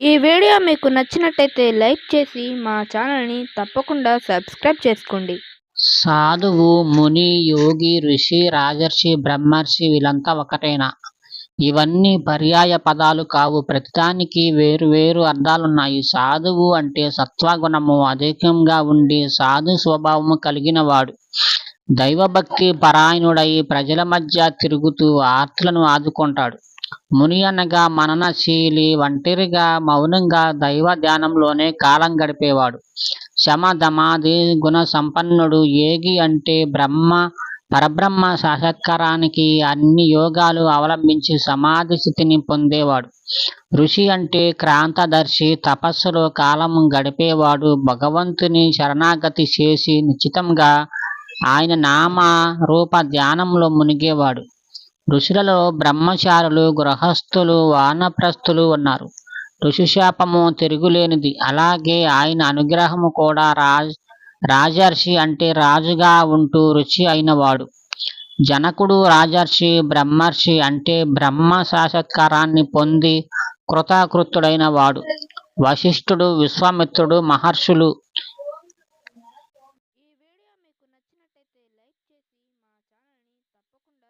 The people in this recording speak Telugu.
ఈ వీడియో మీకు నచ్చినట్టయితే లైక్ చేసి మా ఛానల్ని తప్పకుండా సబ్స్క్రైబ్ చేసుకోండి. సాధువు ముని యోగి ఋషి రాజర్షి బ్రహ్మర్షి వీళ్ళంతా ఒకటేనా? ఇవన్నీ పర్యాయ పదాలు కావు. ప్రతిదానికి వేరు వేరు అర్థాలున్నాయి. సాధువు అంటే సత్వగుణము అధికంగా ఉండి సాధు స్వభావము కలిగిన వాడు దైవభక్తి పరాయణుడై ప్రజల మధ్య తిరుగుతూ ఆర్తులను ఆదుకుంటాడు. ముని అనగా మననశీలి ఒంటరిగా మౌనంగా దైవ ధ్యానంలోనే కాలం గడిపేవాడు. శమధమాది గుణ సంపన్నుడు ఏగి అంటే బ్రహ్మ పరబ్రహ్మ సాక్షాత్కారానికి అన్ని యోగాలు అవలంబించి సమాధి స్థితిని పొందేవాడు. ఋషి అంటే క్రాంతదర్శి తపస్సులో కాలం గడిపేవాడు. భగవంతుని శరణాగతి చేసి నిశ్చితంగా ఆయన నామ రూప ధ్యానంలో మునిగేవాడు. ఋషులలో బ్రహ్మచారులు గృహస్థులు వానప్రస్థులు ఉన్నారు. ఋషిశాపము తిరుగులేనిది. అలాగే ఆయన అనుగ్రహము కూడా రాజ్ రాజర్షి అంటే రాజుగా ఉంటూ రుచి అయినవాడు. జనకుడు రాజర్షి బ్రహ్మర్షి అంటే బ్రహ్మ శాసత్కారాన్ని పొంది కృతాకృత్తుడైన వాడు వశిష్ఠుడు విశ్వామిత్రుడు మహర్షులు.